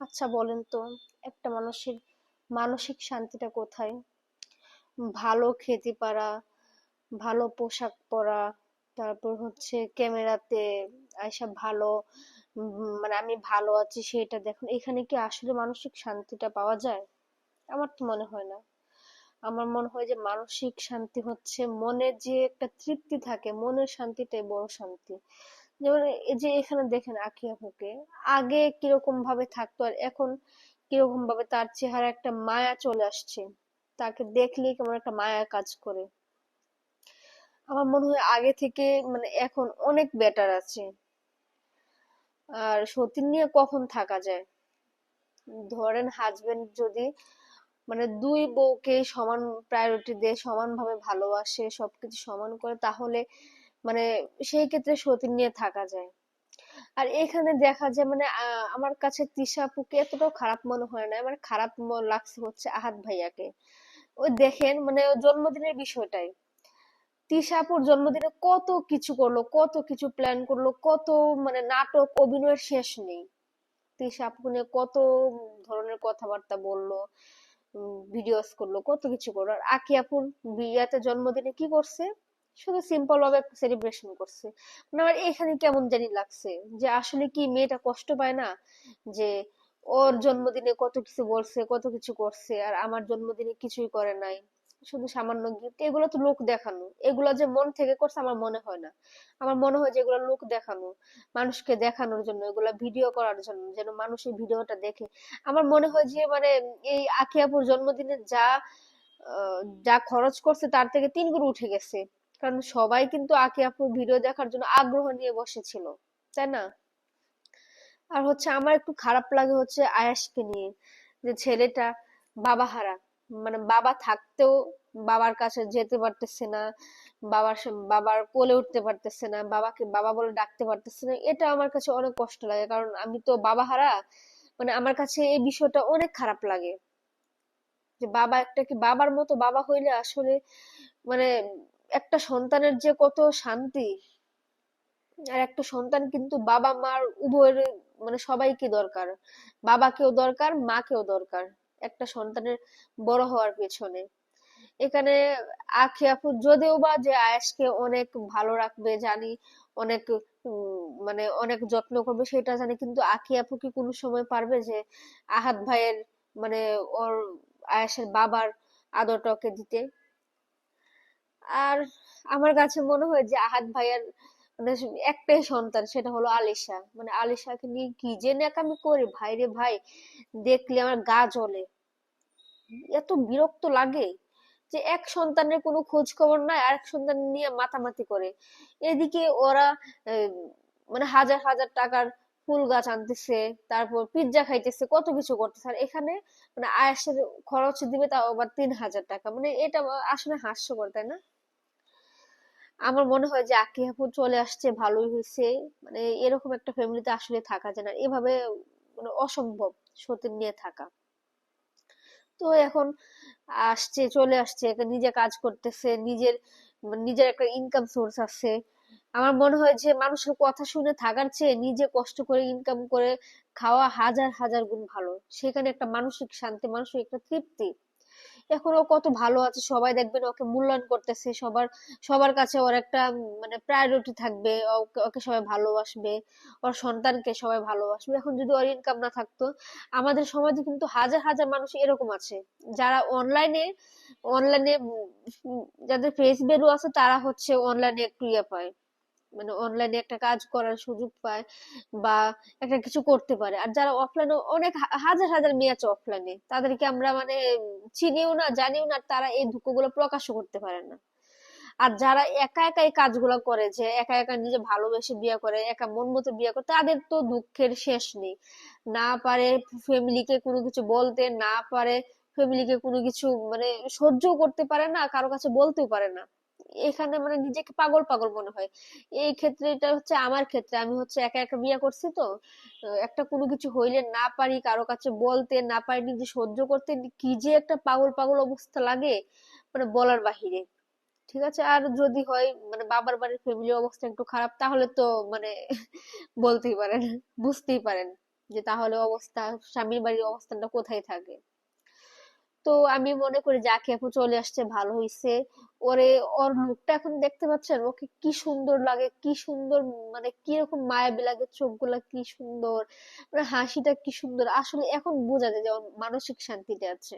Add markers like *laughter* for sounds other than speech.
আচ্ছা বলেন তো, একটা মানুষের মানসিক শান্তিটা কোথায়? ভালো খেতে পারা, ভালো পোশাক পরা, তারপর হচ্ছে ক্যামেরাতে আইসা ভালো মানে আমি ভালো আছি সেটা দেখুন, এখানে কি আসলে মানসিক শান্তিটা পাওয়া যায়? আমার তো মনে হয় না। আমার মনে হয় যে মানসিক শান্তি হচ্ছে মনে যে একটা তৃপ্তি থাকে, মনের শান্তিটাই বড় শান্তি। যেমন এই যে এখানে দেখেন আঁখি আপুকে আগে কীরকম ভাবে থাকতো আর এখন কীরকম ভাবে তার চেহারা একটা মায়া চলে আসছে। তাকে দেখলেই কেমন একটা মায়া কাজ করে। আমার মনে হয় আগে থেকে মানে এখন অনেক বেটার আছে। আর সতীন নিয়ে কখন থাকা যায়? ধরেন হাজবেন্ড যদি মানে দুই বউকে সমান প্রায়োরিটি দিয়ে সমানভাবে ভালোবাসে, সবকিছু সমান করে, তাহলে মানে সেই ক্ষেত্রে সতীন নিয়ে থাকা যায়। আর এখানে দেখা যায় মানে আমার কাছে তৃষা আপুকে এতটাও খারাপ মনে হয় না আমার খারাপ লাগছে হচ্ছে আহাত ভাইয়াকে। ওই দেখেন মানে জন্মদিনের বিষয়টাই। তৃষা আপুর জন্মদিনে কত কিছু করল, কত কিছু প্ল্যান করল, কত মানে নাটক, অভিনয়ের শেষ নেই। আপুকে নিয়ে কত ধরনের কথাবার্তা বলল ভিডিওস করল, কত কিছু করল। আর আকি আপুর বিয়াতে জন্মদিনে কি করছে? শুধু সিম্পল ভাবে সেলিব্রেশন করছে। মানে আমার এখানে কেমন জানি লাগছে যে আসলে কি মেয়েটা কষ্ট পায় না? যে ওর জন্মদিনে কত কিছু বলছে, কত কিছু করছে, আর আমার জন্মদিনে কিছুই করে নাই। শুধু সামান্য গিফট এগুলো তো লোক দেখানো। এগুলো যে মন থেকে করছে আমার মনে হয় না। আমার মনে হয় যে এগুলো লোক দেখানো। মানুষকে দেখানোর জন্য, এগুলা ভিডিও করার জন্য, যেন মানুষ এই ভিডিওটা দেখে। আমার মনে হয় যে মানে এই আখি আপুর জন্মদিনে যা যা খরচ করছে তার থেকে তিন গুণ উঠে গেছে। কারণ সবাই কিন্তু আখি আপুর ভিডিও দেখার জন্য আগ্রহ নিয়ে বসেছিল, তাই না? আর হচ্ছে আমার একটু খারাপ লাগে হচ্ছে আয়াসকে নিয়ে, যে ছেলেটা বাবা হারা মানে বাবা থাকতেও বাবার কাছে যেতে পারতেছে না, বাবার বাবার কোলে উঠতে পারতেছে না, বাবাকে বাবা বলে ডাকতে পারতেছে না, এটা আমার কাছে অনেক কষ্ট লাগে, কারণ আমি তো বাবা হারা মানে আমার কাছে এই বিষয়টা অনেক খারাপ লাগে। যে বাবা একটা কি বাবার মতো বাবা হইলে আসলে মানে একটা সন্তানের যে কত শান্তি, আর একটা সন্তান কিন্তু বাবা মার উভয়ের মানে সবাইকে দরকার। বাবাকেও দরকার, মাকেও দরকার একটা সন্তানের বড় হওয়ার পেছনে। এখানে আখি আপু যদিও বা যে আয়েশকে অনেক ভালো রাখবে, জানি অনেক মানে অনেক যত্ন করবে, সেটা জানি, কিন্তু আখি আপু কি কোনো সময় পারবে যে আহাত ভাইয়ের মানে ওর আয়েশের বাবার আদরটা ওকে দিতে? আর আমার কাছে মনে হয় যে আহাত ভাইয়ার মানে একটাই সন্তান, সেটা হলো আলিশা। মানে আলিশাকে নিয়ে কি যে ন্যাকামি করে, ভাই রে ভাই, দেখলে আমার গা জ্বলে। এত বিরক্ত লাগে যে এক সন্তানের কোনো খোঁজ খবর নাই, আরেক সন্তান নিয়ে মাতামাতি করে। এদিকে ওরা মানে হাজার হাজার টাকার ফুল গাছ আনতেছে, তারপর পিৎজা খাইতেছে, কত কিছু করতেছে। আর এখানে মানে আয়াসের খরচ দিবে তাও আবার তিন হাজার টাকা। মানে এটা আসলে হাস্যকর, তাই না? আমার মনে হয় যে আকি আপু চলে আসছে, ভালোই হয়েছে। মানে এরকম একটা ফ্যামিলিতে আসলে থাকা যায় না। এভাবে মানে অসম্ভব সতীন নিয়ে থাকা। তো এখন আসছে, চলে আসছে নিজে কাজ করতেছে, নিজের মানে নিজের একটা ইনকাম সোর্স আছে। আমার মনে হয় যে মানুষের কথা শুনে থাকার চেয়ে নিজে কষ্ট করে ইনকাম করে খাওয়া হাজার হাজার গুণ ভালো। সেখানে একটা মানসিক শান্তি, মানসিক একটা তৃপ্তি এখন ও কত ভালো আছে, সবাই দেখবেন ওকে মূল্যায়ন করতেছে, সবার সবার কাছে ওর একটা মানে প্রায়োরিটি থাকবে, ওকে সবাই ভালোবাসবে, ওর সন্তানকে সবাই ভালোবাসবে। এখন যদি ওর ইনকাম না থাকতো, আমাদের সমাজে কিন্তু হাজার হাজার মানুষ এরকম আছে। যারা অনলাইনে অনলাইনে যাদের ফেস ভ্যালু আছে, তারা হচ্ছে অনলাইনে একটু ইয়ে পায়। মানে অনলাইনে একটা কাজ করার সুযোগ পায় বা একটা কিছু করতে পারে। আর যারা অফলাইনে অনেক হাজার হাজার মেয়ে আছে অফলাইনে তাদেরকে আমরা মানে চিনিও না, জানিও না তারা এই দুঃখগুলো প্রকাশও করতে পারে না। আর যারা একা একা এই কাজগুলো করে যে একা একা নিজে ভালোবেসে বিয়ে করে, একা মন মতো বিয়ে করে, তাদের তো দুঃখের শেষ নেই। না পারে ফ্যামিলিকে কোনো কিছু বলতে, না পারে ফ্যামিলিকে কোনো কিছু মানে সহ্যও করতে পারে না, কারও কাছে বলতেও পারে না। এখানে মানে নিজেকে পাগল পাগল মনে হয়। এই ক্ষেত্রে এটা হচ্ছে আমার ক্ষেত্রে। আমি হচ্ছে একা একা বিয়ে করছি তো একটা কোনো কিছু হইলে না পারি, কারও কাছে বলতে না পারি নিজে সহ্য করতে, কি যে একটা পাগল পাগল অবস্থা লাগে মানে বলার বাহিরে। ঠিক আছে? আর যদি হয় মানে বাবার বাড়ির ফ্যামিলি অবস্থা একটু খারাপ, তাহলে তো মানে *laughs* বলতেই পারেন, বুঝতেই পারেন যে তাহলে অবস্থা, স্বামীর বাড়ির অবস্থানটা কোথায় থাকে। তো আমি মনে করি যাকে এখন চলে আসছে, ভালো হইছে। ওরে, ওর মুখটা এখন দেখতে পাচ্ছেন? ওকে কি সুন্দর লাগে, কি সুন্দর মানে কি কীরকম মায়াবী লাগে, চোখগুলা কি সুন্দর মানে হাসিটা কি সুন্দর। আসলে এখন বোঝা যায় যে ওর মানসিক শান্তিতে আছে।